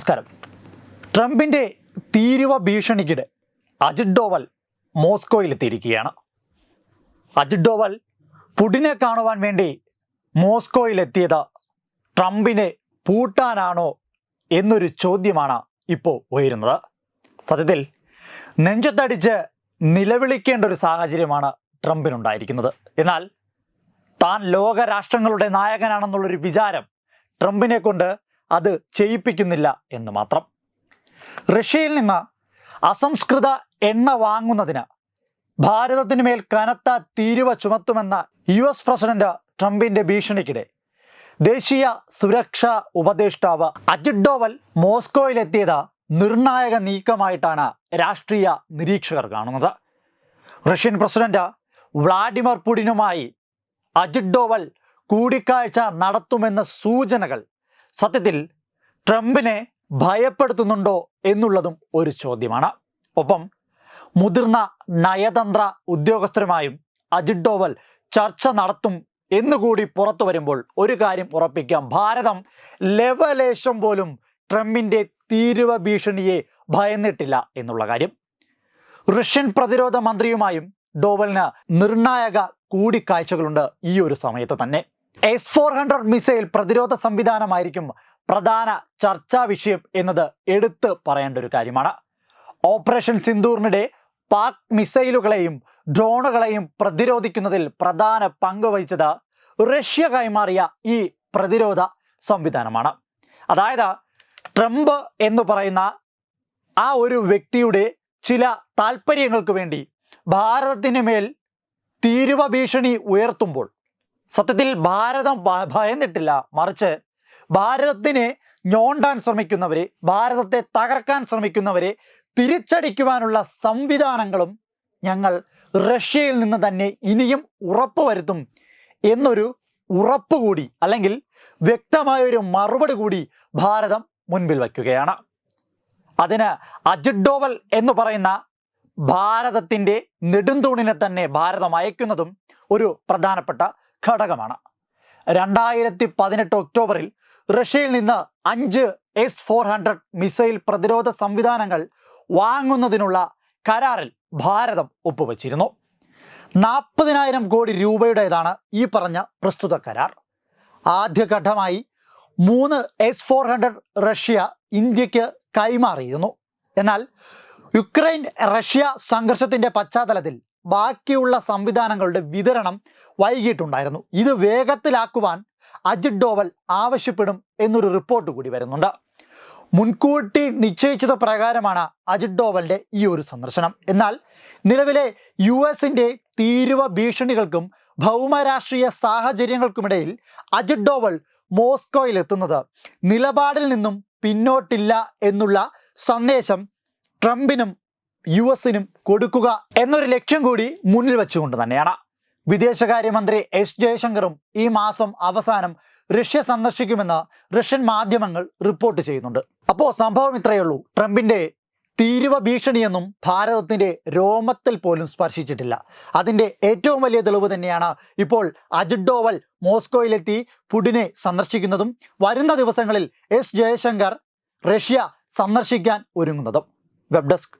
നമസ്കാരം. ട്രംപിന്റെ തീരുവ ഭീഷണിക്കിടെ അജിത് ഡോവൽ മോസ്കോയിലെത്തിയിരിക്കുകയാണ്. അജിത് ഡോവൽ പുടിനെ കാണുവാൻ വേണ്ടി മോസ്കോയിലെത്തിയത് ട്രംപിനെ പൂട്ടാനാണോ എന്നൊരു ചോദ്യമാണ് ഇപ്പോൾ ഉയരുന്നത്. സത്യത്തിൽ നെഞ്ചത്തടിച്ച് നിലവിളിക്കേണ്ട ഒരു സാഹചര്യമാണ് ട്രംപിനുണ്ടായിരിക്കുന്നത്. എന്നാൽ താൻ ലോകരാഷ്ട്രങ്ങളുടെ നായകനാണെന്നുള്ളൊരു വിചാരം ട്രംപിനെ കൊണ്ട് അത് ചെയ്യിപ്പിക്കുന്നില്ല എന്ന് മാത്രം. റഷ്യയിൽ നിന്ന് അസംസ്കൃത എണ്ണ വാങ്ങുന്നതിന് ഭാരതത്തിന് മേൽ കനത്ത തീരുവ ചുമത്തുമെന്ന യു എസ് പ്രസിഡന്റ് ട്രംപിന്റെ ഭീഷണിക്കിടെ ദേശീയ സുരക്ഷാ ഉപദേഷ്ടാവ് അജിത് ഡോവൽ മോസ്കോയിലെത്തിയത് നിർണായക നീക്കമായിട്ടാണ് രാഷ്ട്രീയ നിരീക്ഷകർ കാണുന്നത്. റഷ്യൻ പ്രസിഡന്റ് വ്ളാഡിമിർ പുടിനുമായി അജിത് ഡോവൽ കൂടിക്കാഴ്ച നടത്തുമെന്ന സൂചനകൾ സത്യത്തിൽ ട്രംപിനെ ഭയപ്പെടുത്തുന്നുണ്ടോ എന്നുള്ളതും ഒരു ചോദ്യമാണ്. ഒപ്പം മുതിർന്ന നയതന്ത്ര ഉദ്യോഗസ്ഥരുമായും അജിത് ഡോവൽ ചർച്ച നടത്തും എന്നുകൂടി പുറത്തു വരുമ്പോൾ ഒരു കാര്യം ഉറപ്പിക്കാം. ഭാരതം ലെവലേശം പോലും ട്രംപിന്റെ തീരുവ ഭീഷണിയെ ഭയന്നിട്ടില്ല എന്നുള്ള കാര്യം. റഷ്യൻ പ്രതിരോധ മന്ത്രിയുമായും ഡോവലിന് നിർണായക കൂടിക്കാഴ്ചകളുണ്ട് ഈ ഒരു സമയത്ത് തന്നെ. എസ് ഫോർ ഹൺഡ്രഡ് മിസൈൽ പ്രതിരോധ സംവിധാനമായിരിക്കും പ്രധാന ചർച്ചാ വിഷയം എന്നത് എടുത്ത് പറയേണ്ട ഒരു കാര്യമാണ്. ഓപ്പറേഷൻ സിന്ദൂറിനിടെ പാക് മിസൈലുകളെയും ഡ്രോണുകളെയും പ്രതിരോധിക്കുന്നതിൽ പ്രധാന പങ്ക് വഹിച്ചത് റഷ്യ കൈമാറിയ ഈ പ്രതിരോധ സംവിധാനമാണ്. അതായത് ട്രംപ് എന്ന് പറയുന്ന ആ ഒരു വ്യക്തിയുടെ ചില താല്പര്യങ്ങൾക്ക് വേണ്ടി ഭാരതത്തിന് മേൽ തീരുവ ഭീഷണി ഉയർത്തുമ്പോൾ സത്യത്തിൽ ഭാരതം ഭയന്നിട്ടില്ല. മറിച്ച് ഭാരതത്തിനെ ഞോണ്ടാൻ ശ്രമിക്കുന്നവരെ ഭാരതത്തെ തകർക്കാൻ ശ്രമിക്കുന്നവരെ തിരിച്ചടിക്കുവാനുള്ള സംവിധാനങ്ങളും ഞങ്ങൾ റഷ്യയിൽ നിന്ന് തന്നെ ഇനിയും ഉറപ്പുവരുത്തും എന്നൊരു ഉറപ്പ് കൂടി അല്ലെങ്കിൽ വ്യക്തമായ ഒരു മറുപടി കൂടി ഭാരതം മുൻപിൽ വയ്ക്കുകയാണ്. അതിന് അജിത് ഡോവൽ എന്ന് പറയുന്ന ഭാരതത്തിന്റെ നെടുന്തൂണിനെ തന്നെ ഭാരതം അയക്കുന്നതും ഒരു പ്രധാനപ്പെട്ട ഘടകമാണ്. രണ്ടായിരത്തി പതിനെട്ട് ഒക്ടോബറിൽ റഷ്യയിൽ നിന്ന് അഞ്ച് എസ് ഫോർ ഹൺഡ്രഡ് മിസൈൽ പ്രതിരോധ സംവിധാനങ്ങൾ വാങ്ങുന്നതിനുള്ള കരാറിൽ ഭാരതം ഒപ്പുവച്ചിരുന്നു. നാൽപ്പതിനായിരം കോടി രൂപയുടേതാണ് ഈ പറഞ്ഞ പ്രസ്തുത കരാർ. ആദ്യഘട്ടമായി മൂന്ന് എസ് ഫോർ ഹൺഡ്രഡ് റഷ്യ ഇന്ത്യയ്ക്ക് കൈമാറിയിരുന്നു. എന്നാൽ യുക്രൈൻ റഷ്യ സംഘർഷത്തിന്റെ പശ്ചാത്തലത്തിൽ ബാക്കിയുള്ള സംവിധാനങ്ങളുടെ വിതരണം വൈകിട്ടുണ്ടായിരുന്നു. ഇത് വേഗത്തിലാക്കുവാൻ അജിത് ഡോവൽ ആവശ്യപ്പെടും എന്നൊരു റിപ്പോർട്ട് കൂടി വരുന്നുണ്ട്. മുൻകൂട്ടി നിശ്ചയിച്ചത് പ്രകാരമാണ് അജിത് ഡോവലിന്റെ ഈ ഒരു സന്ദർശനം. എന്നാൽ നിലവിലെ യു എസിന്റെ തീരുവ ഭീഷണികൾക്കും ഭൗമരാഷ്ട്രീയ സാഹചര്യങ്ങൾക്കുമിടയിൽ അജിത് ഡോവൽ മോസ്കോയിൽ എത്തുന്നത് നിലപാടിൽ നിന്നും പിന്നോട്ടില്ല എന്നുള്ള സന്ദേശം ട്രംപിനും യു എസിനും കൊടുക്കുക എന്നൊരു ലക്ഷ്യം കൂടി മുന്നിൽ വെച്ചുകൊണ്ട് തന്നെയാണ്. വിദേശകാര്യമന്ത്രി എസ് ജയശങ്കറും ഈ മാസം അവസാനം റഷ്യ സന്ദർശിക്കുമെന്ന് റഷ്യൻ മാധ്യമങ്ങൾ റിപ്പോർട്ട് ചെയ്യുന്നുണ്ട്. അപ്പോൾ സംഭവം ഇത്രയേ ഉള്ളൂ. ട്രംപിന്റെ തീരുവ ഭീഷണിയെന്നും ഭാരതത്തിന്റെ രോമത്തിൽ പോലും സ്പർശിച്ചിട്ടില്ല. അതിന്റെ ഏറ്റവും വലിയ തെളിവ് തന്നെയാണ് ഇപ്പോൾ അജിത് ഡോവൽ മോസ്കോയിലെത്തി പുടിനെ സന്ദർശിക്കുന്നതും വരുന്ന ദിവസങ്ങളിൽ എസ് ജയശങ്കർ റഷ്യ സന്ദർശിക്കാൻ ഒരുങ്ങുന്നതും. Web desk.